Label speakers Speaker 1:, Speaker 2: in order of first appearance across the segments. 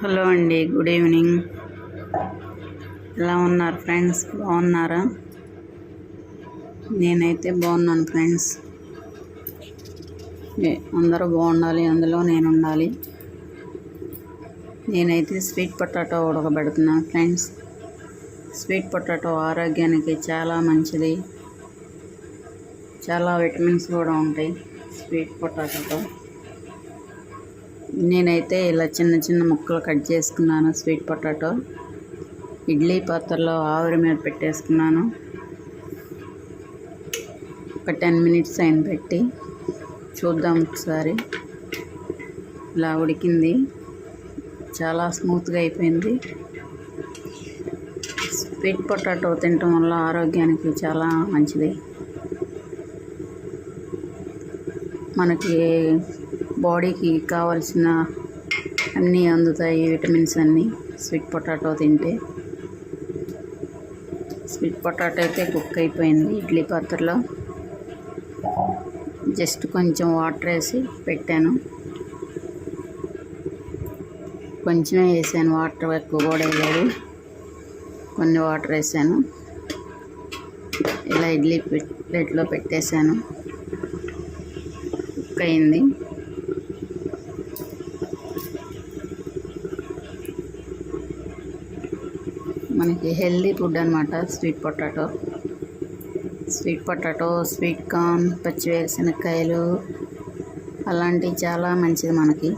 Speaker 1: Hello అండి good evening. ఎలా ఉన్నారు ఫ్రెండ్స్? బాగున్నారా? నేనైతే బాగున్నాను ఫ్రెండ్స్. అందరూ బాగుండాలి అందులో నేను ఉండాలి నేనైతే స్వీట్ పొటాటో ఉడకబెడుతున్నాను ఫ్రెండ్స్. స్వీట్ పొటాటో ఆరోగ్యానికి చాలా మంచిది. చాలా విటమిన్స్ కూడా ఉంటాయి స్వీట్ పొటాటోతో. నేనైతే ఇలా చిన్న చిన్న ముక్కలు కట్ చేసుకున్నాను స్వీట్ పొటాటో. ఇడ్లీ పాత్రలో ఆవిరి మీద పెట్టేసుకున్నాను. ఒక టెన్ మినిట్స్ అయిన పెట్టి చూద్దాం ఒకసారి. ఇలా ఉడికింది. చాలా స్మూత్గా అయిపోయింది. స్వీట్ పొటాటో తినటం వల్ల ఆరోగ్యానికి చాలా మంచిది. మనకి బాడీకి కావాల్సిన అన్నీ అందుతాయి విటమిన్స్ అన్నీ. స్వీట్ పొటాటో తింటే. స్వీట్ పొటాటో అయితే కుక్ అయిపోయింది ఇడ్లీ పాత్రలో. జస్ట్ కొంచెం వాటర్ వేసి పెట్టాను. కొంచెమే వేసాను వాటర్ ఎక్కువ కూడా వేయలేదు. కొన్ని వాటర్ వేసాను. ఇలా ఇడ్లీ ప్లేట్- ప్లేట్లో పెట్టేశాను. కుక్ అయింది. మనకి హెల్దీ ఫుడ్ అనమాట sweet potato. Sweet potato sweet corn పచ్చి వేరుశనక్కాయలు అలాంటివి చాలా మంచిది మనకి.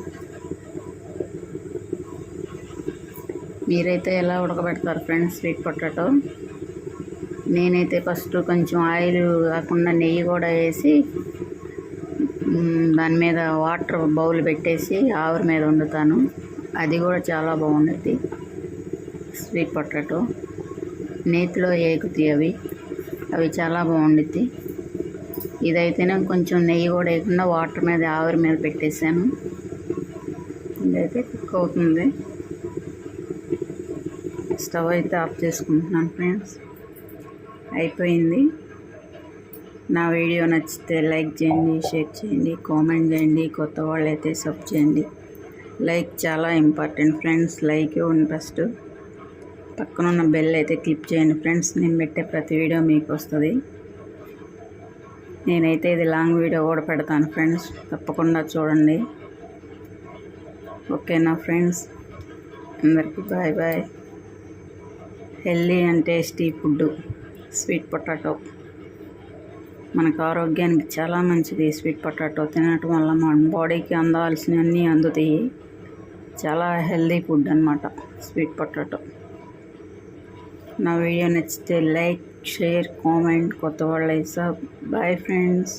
Speaker 1: మీరైతే ఎలా ఉడకబెడతారు ఫ్రెండ్స్ స్వీట్ పొటాటో? నేనైతే ఫస్ట్ కొంచెం ఆయిల్ కాకుండా నెయ్యి కూడా వేసి దాని మీద వాటర్ బౌల్ పెట్టేసి ఆవిరి మీద వండుతాను. అది కూడా చాలా బాగుండుద్ది స్వీట్ పొటాటో నేతిలో ఏగుతాయి అవి. అవి చాలా బాగుండుద్ది. ఇదైతేనే కొంచెం నెయ్యి కూడా వేయకుండా వాటర్ మీద ఆవిరి మీద పెట్టేశాను. ఇదైతే కుక్ అవుతుంది. స్టవ్ అయితే ఆఫ్ చేసుకుంటున్నాను ఫ్రెండ్స్. అయిపోయింది. నా వీడియో నచ్చితే లైక్ చేయండి షేర్ చేయండి కామెంట్ చేయండి కొత్త వాళ్ళైతే సబ్ చేయండి. లైక్ చాలా ఇంపార్టెంట్ ఫ్రెండ్స్. లైక్ ఇవ్వండి ఫస్ట్. పక్కన ఉన్న బెల్ అయితే క్లిక్ చేయండి ఫ్రెండ్స్ నేను పెట్టే ప్రతి వీడియో మీకు వస్తుంది నేనైతే ఇది లాంగ్ వీడియో కూడా పెడతాను ఫ్రెండ్స్ తప్పకుండా చూడండి. ఓకేనా ఫ్రెండ్స్ అందరికీ bye bye healthy and tasty food sweet potato మనకు ఆరోగ్యానికి చాలా మంచిది స్వీట్ పొటాటో తినటం వల్ల మన బాడీకి అందాల్సినవన్నీ అందుతాయి. చాలా హెల్దీ ఫుడ్ అనమాట స్వీట్ పొటాటో నా వీడియో నచ్చితే లైక్ షేర్ కామెంట్ కొత్త వాళ్ళు బాయ్ ఫ్రెండ్స్